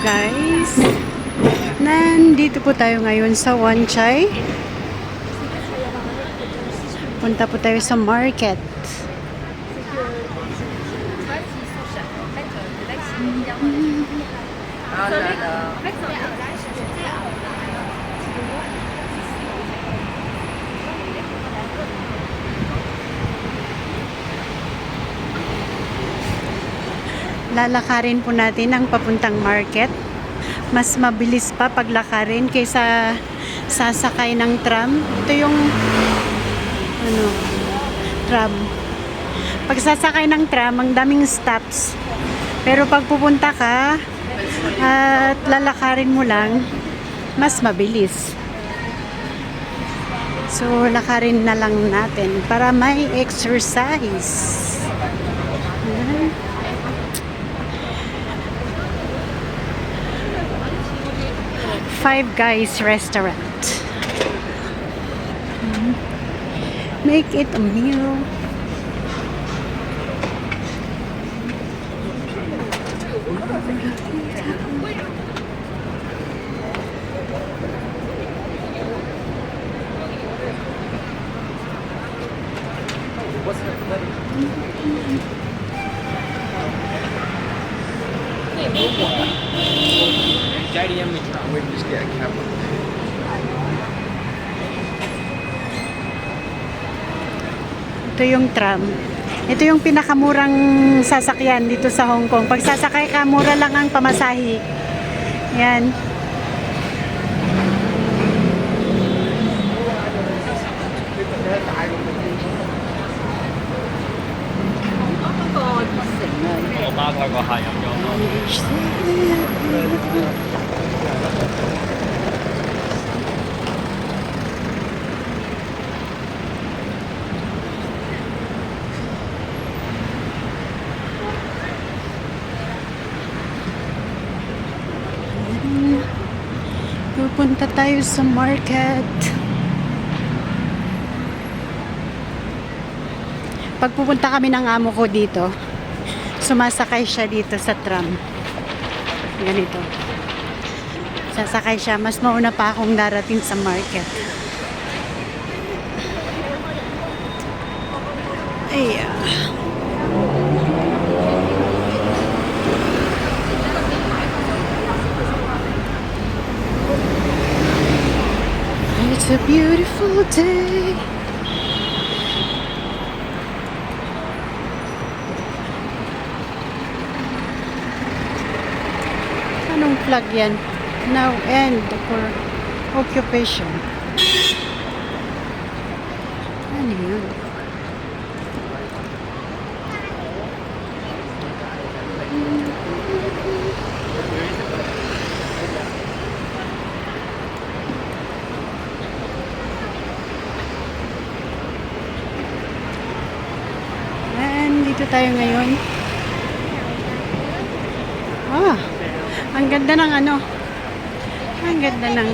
guys. Nandito po tayo ngayon sa Wanchay. Punta po tayo sa market. Lalakarin po natin ang papuntang market. Mas mabilis pa paglakarin kaysa sasakay ng tram. Ito yung ano, tram. Pag sasakay ng tram, ang daming stops. Pero pag pupunta ka at lalakarin mo lang, mas mabilis. So, lakarin na lang natin para may exercise. Five Guys Restaurant. Mhm. Make it a meal. JDM we can't. We can just get a cab. Ito yung tram. Ito yung pinakamurang sasakyan dito sa Hong Kong. Pag sasakay ka, mura lang ang pamasahe. Yan. Pupunta tayo sa market. Pag pupunta kami ng amo ko dito, sumasakay siya dito sa tram. Ganito. Sasakay siya. Mas mauna pa akong darating sa market. Ay, ah. A beautiful day. Anong flag yan? Now end for occupation. Ano? And dito tayo ngayon. Ah, ang ganda ng ano. Ang ganda ng